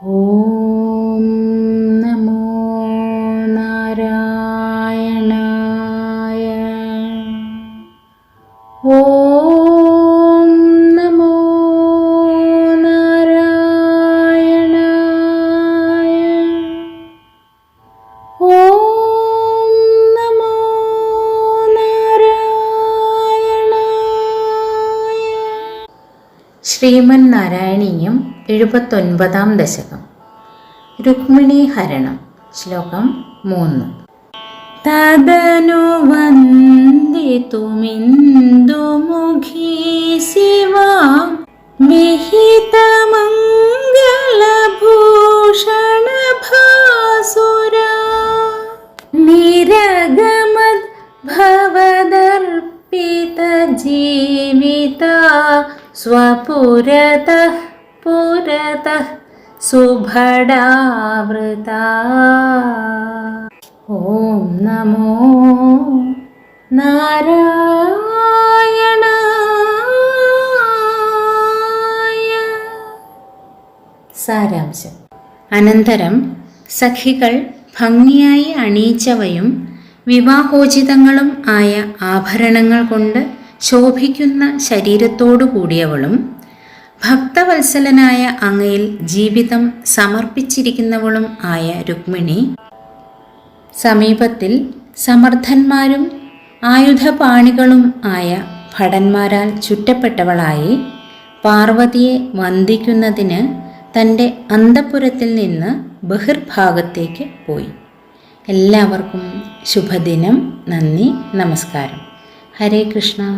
ഓം നമോ നാരായണായ ഓം ശ്രീമൻ നാരായണീയം എഴുപത്തൊൻപതാം ദശകം. രുക്മിണി ഹരണം. ശ്ലോകം മൂന്ന്. തദനു വന്ദിതുമിന്ദുമുഖീ ശിവാ വിഹിതമംഗളഭൂഷണഭാസുരാ നിരഗമദ്ഭവദർപ്പിതജീ स्वपुरतः पुरतः सुभडावृता ॐ नमो നാരായണായ സാരാംശം അനന്തരം സഖികൾ ഭംഗിയായി അണിയിച്ചവയും വിവാഹോചിതങ്ങളും ആയ ആഭരണങ്ങൾ കൊണ്ട് ശോഭിക്കുന്ന ശരീരത്തോടു കൂടിയവളും ഭക്തവത്സലനായ അങ്ങയിൽ ജീവിതം സമർപ്പിച്ചിരിക്കുന്നവളും ആയ രുക്മിണി സമീപത്തിൽ സമർത്ഥന്മാരും ആയുധപാണികളും ആയ ഭടന്മാരാൽ ചുറ്റപ്പെട്ടവളായി പാർവതിയെ വന്ദിക്കുന്നതിന് തന്റെ അന്തപുരത്തിൽ നിന്ന് ബഹിർഭാഗത്തേക്ക് പോയി. എല്ലാവർക്കും ശുഭദിനം. നന്ദി. നമസ്കാരം. ഹരേ കൃഷ്ണ.